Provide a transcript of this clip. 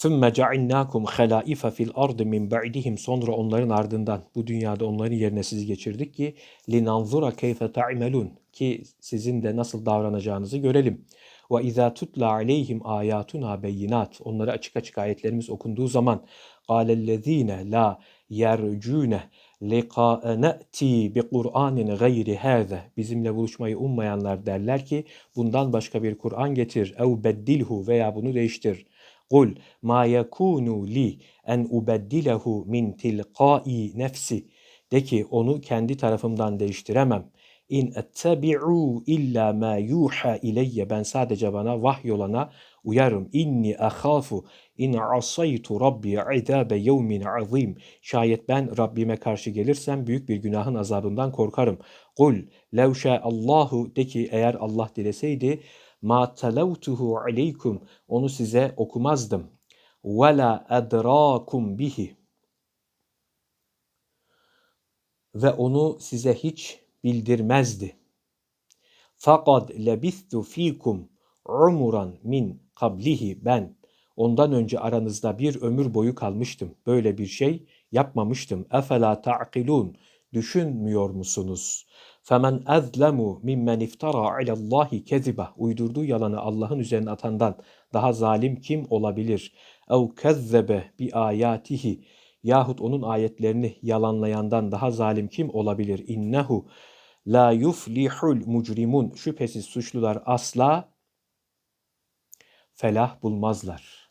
ثُمَّ جَعِلْنَاكُمْ خَلَائِفَ fil ardı min ba'dihim Sonra onların ardından bu dünyada onların yerine sizi geçirdik ki linanzura keyfe ta'melun ki sizin de nasıl davranacağınızı görelim. Ve izâ tutla aleyhim âyâtuna beyinat onlara açık açık ayetlerimiz okunduğu zaman قَالَ la yercûne liqâ'e ne'ti bi Kur'anin gayri hâze bizimle buluşmayı ummayanlar derler ki bundan başka bir Kur'an getir ev beddilhu veya bunu değiştir. Kul ma yekunu li en ubeddilehu min tilqai nefsi de ki onu kendi tarafımdan değiştiremem. İn ettebi'u illa ma yuha ileyye ben sadece bana vahyolana uyarım. İnni ahafu in asaytu rabbi izabe yevmin azim. Şayet ben Rabbime karşı gelirsem büyük bir günahın azabından korkarım. Kul lev Allahu de ki eğer Allah dileseydi ma televtuhu aleykum onu size okumazdım. Ve la edrakum bihi ve onu size hiç bildirmezdi. Fakat lebistu fikum umuran min kablihi ben ondan önce aranızda bir ömür boyu kalmıştım. Böyle bir şey yapmamıştım. Efela ta'kilun düşünmüyor musunuz? Femen ezlemu mimmen iftara alallahi keziba uydurduğu yalanı Allah'ın üzerine atandan daha zalim kim olabilir? Kezzebe bi ayatihi yahut onun ayetlerini yalanlayandan daha zalim kim olabilir? İnnehu la yuflihul mucrimun şüphesiz suçlular asla felah bulmazlar.